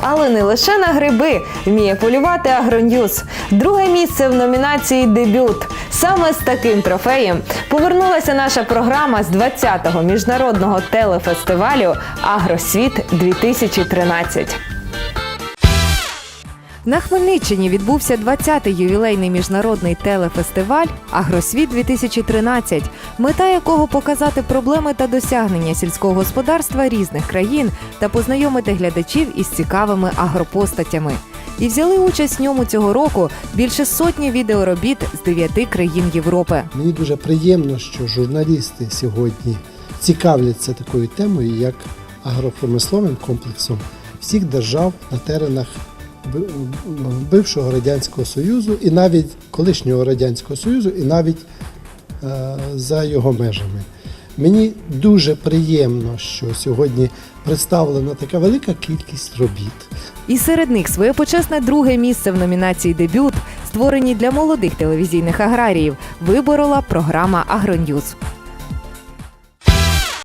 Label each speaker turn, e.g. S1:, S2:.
S1: Але не лише на гриби вміє полювати Агроньюз. Друге місце в номінації Дебют. Саме з таким трофеєм повернулася наша програма з 20-го міжнародного телефестивалю Агросвіт 2013. На Хмельниччині відбувся 20-й ювілейний міжнародний телефестиваль Агросвіт 2013, мета якого показати проблеми та досягнення сільського господарства різних країн та познайомити глядачів із цікавими агропостатями. І взяли участь в ньому цього року більше сотні відеоробіт з дев'яти країн Європи.
S2: Мені дуже приємно, що журналісти сьогодні цікавляться такою темою, як агропромисловим комплексом всіх держав на теренах бившого Радянського Союзу і навіть колишнього Радянського Союзу, і навіть е, за його межами. Мені дуже приємно, що сьогодні представлена така велика кількість робіт.
S1: І серед них своє почесне друге місце в номінації Дебют, створеній для молодих телевізійних аграріїв, виборола програма Агроньюз.